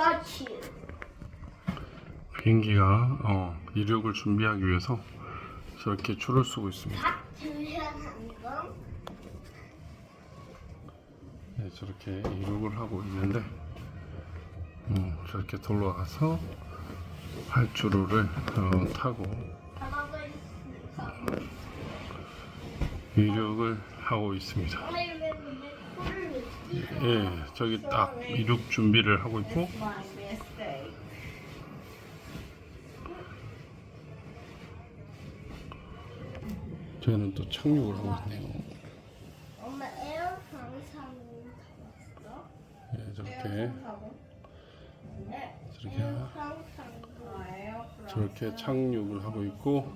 같이. 비행기가 어, 이륙을 준비하기 위해서 저렇게 줄을 서고 있습니다. 네, 저렇게 이륙을 하고 있는데 음, 저렇게 돌아가서 활주로를 어, 타고. 이륙을 하고 있습니다. 예, 저기 딱 이륙 준비를 하고 있고. 저희는 또 착륙을 하고 있네요. 엄마 에어 항상 타봤어? 예, 저렇게 저렇게 항상 저렇게 착륙을 하고 있고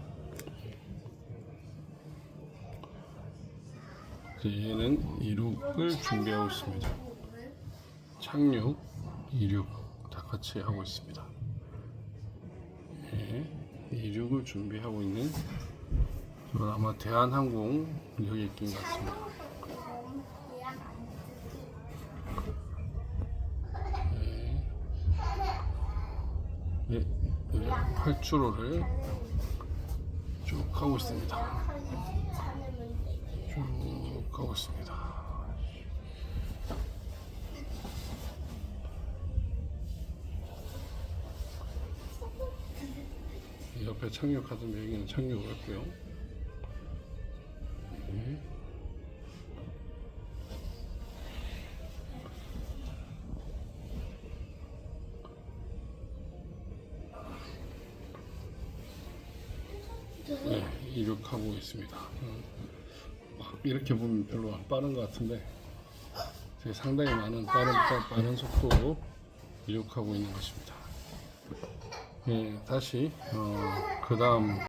이제 얘는 이륙을 준비하고 있습니다. 착륙, 이륙 다 같이 하고 있습니다. 예, 이륙을 준비하고 있는 이건 아마 대한항공 여객기인 것 같습니다. 예, 예, 활주로를 쭉 가고 있습니다. 있습니다. 옆에 착륙하던 여기는 착륙을 했고요. 네. 네, 이륙하고 있습니다. 이렇게 보면 별로 안 빠른 것 같은데 상당히 많은 빠른 빠- 빠른 속도로 이륙하고 있는 것입니다. 예, 다시 어, 그 다음